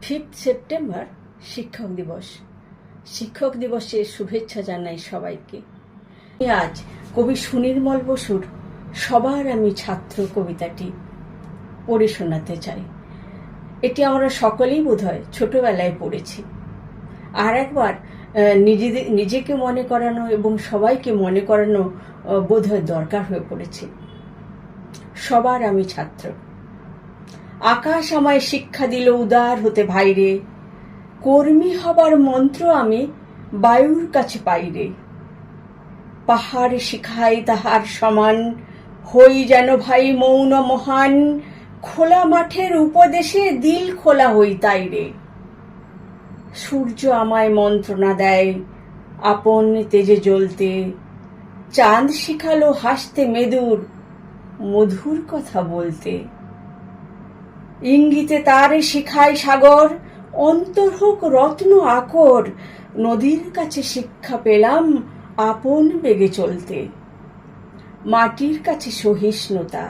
Fifth September শিক্ষক দিবস শিক্ষক দিবসে শুভেচ্ছা জানাই সবাইকে আজ কবি সুনির্মল বসুর সবার আমি ছাত্র কবিতাটি পড়ে শোনাতে চাই এটি আমরা সকলেই বোধহয় ছোটবেলায় পড়েছি। আর একবার নিজেদের, নিজেকে মনে করানো এবং সবাইকে মনে করানো বোধহয় দরকার হয়ে পড়েছে। সবার আমি ছাত্র। আকাশ আমায় শিক্ষা দিল, উদার হতে ভাইরে। কর্মী হবার মন্ত্র আমি বায়ুর কাছে পাইরে পাহাড় শিখাই তাহার সমান, হই যেন ভাই মৌন মহান। খোলা মাঠের উপদেশে দিল খোলা হই তাই রে। সূর্য আমায় মন্ত্রণা দেয়, আপন তেজে জ্বলতে। চাঁদ শিখালো হাসতে মেদুর, মধুর কথা বলতে। ইঙ্গিতে তারে শিখায় সাগর, অন্তর হোক রত্ন আকর, নদীর কাছে শিক্ষা পেলাম আপন বেগে চলতে। মাটির কাছে সহিষ্ণুতা,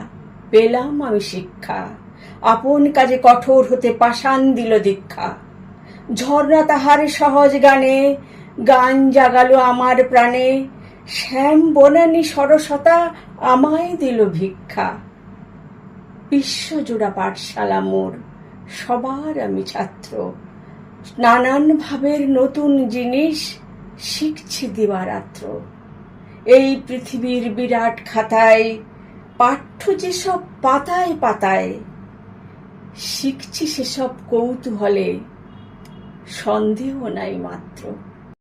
পেলাম আমি শিক্ষা। আপন কাজে কঠোর হতে পাষাণ দিল দীক্ষা। ঝর্ণা তাহার সহজ গানে, গান জাগালো আমার প্রাণে। শ্যাম বনানী সরসতা আমায় দিল ভিক্ষা। বিশ্বজোড়া পাঠশালা মোর, সবার আমি ছাত্র। নানান ভাবের নতুন জিনিস শিখছি দিবারাত্র। এই পৃথিবীর বিরাট খাতায়, পাঠ্য যেসব পাতায় পাতায়, শিখছি সেসব কৌতূহলে। সন্দেহ নাই মাত্র।